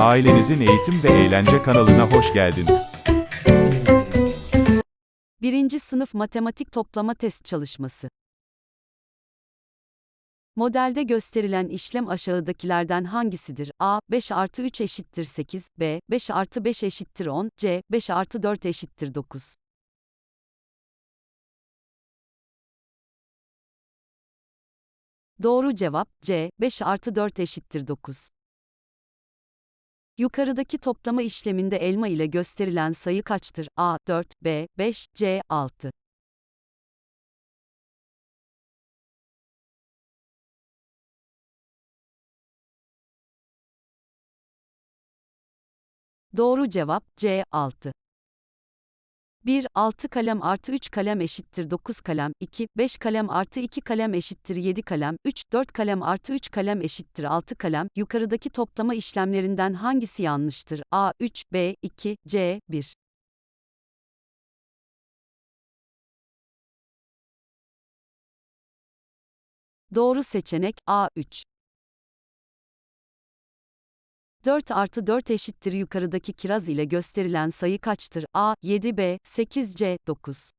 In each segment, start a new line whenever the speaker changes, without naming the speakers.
Ailenizin eğitim ve eğlence kanalına hoş geldiniz.
1. Sınıf Matematik Toplama Test Çalışması Modelde gösterilen işlem aşağıdakilerden hangisidir? A. 5 artı 3 eşittir 8, B. 5 artı 5 eşittir 10, C. 5 artı 4 eşittir 9. Doğru cevap, C. 5 artı 4 eşittir 9. Yukarıdaki toplama işleminde elma ile gösterilen sayı kaçtır? A. 4, B. 5, C. 6. Doğru cevap C. 6. 1. 6 kalem artı 3 kalem eşittir 9 kalem, 2. 5 kalem artı 2 kalem eşittir 7 kalem, 3. 4 kalem artı 3 kalem eşittir 6 kalem. Yukarıdaki toplama işlemlerinden hangisi yanlıştır? A. 3, B. 2, C. 1. Doğru seçenek A. 3. 4 artı 4 eşittir yukarıdaki kiraz ile gösterilen sayı kaçtır? A. 7 B. 8 C. 9.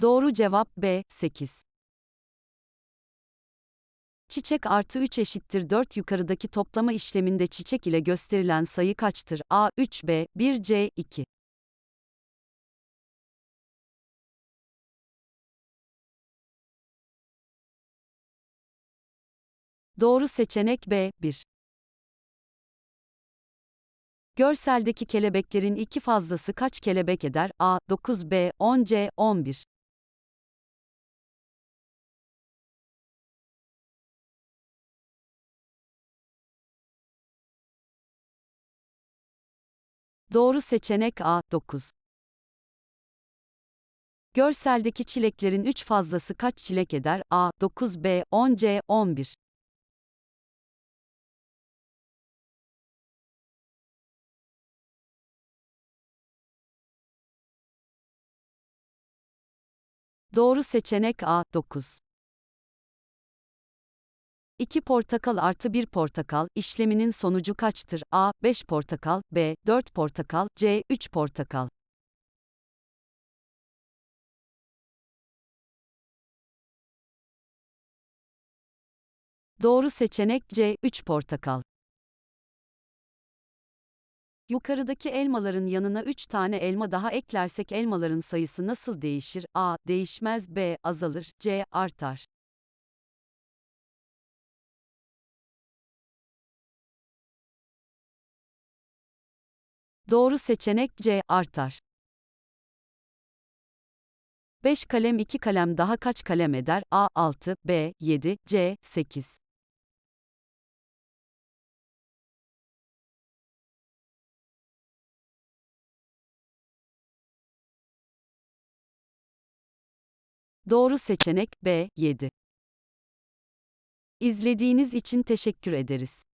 Doğru cevap B. 8. Çiçek artı 3 eşittir 4 yukarıdaki toplama işleminde çiçek ile gösterilen sayı kaçtır? A. 3 B. 1 C. 2. Doğru seçenek B. 1. Görseldeki kelebeklerin iki fazlası kaç kelebek eder? A. 9 B. 10 C. 11. Doğru seçenek A. 9. Görseldeki çileklerin 3 fazlası kaç çilek eder? A. 9 B. 10 C. 11. Doğru seçenek A. 9. 2 portakal artı 1 portakal işleminin sonucu kaçtır? A. 5 portakal, B. 4 portakal, C. 3 portakal. Doğru seçenek C. 3 portakal. Yukarıdaki elmaların yanına 3 tane elma daha eklersek elmaların sayısı nasıl değişir? A. Değişmez B. Azalır C. Artar. Doğru seçenek C. Artar. 5 kalem 2 kalem daha kaç kalem eder? A. 6 B. 7 C. 8. Doğru seçenek B. 7. İzlediğiniz için teşekkür ederiz.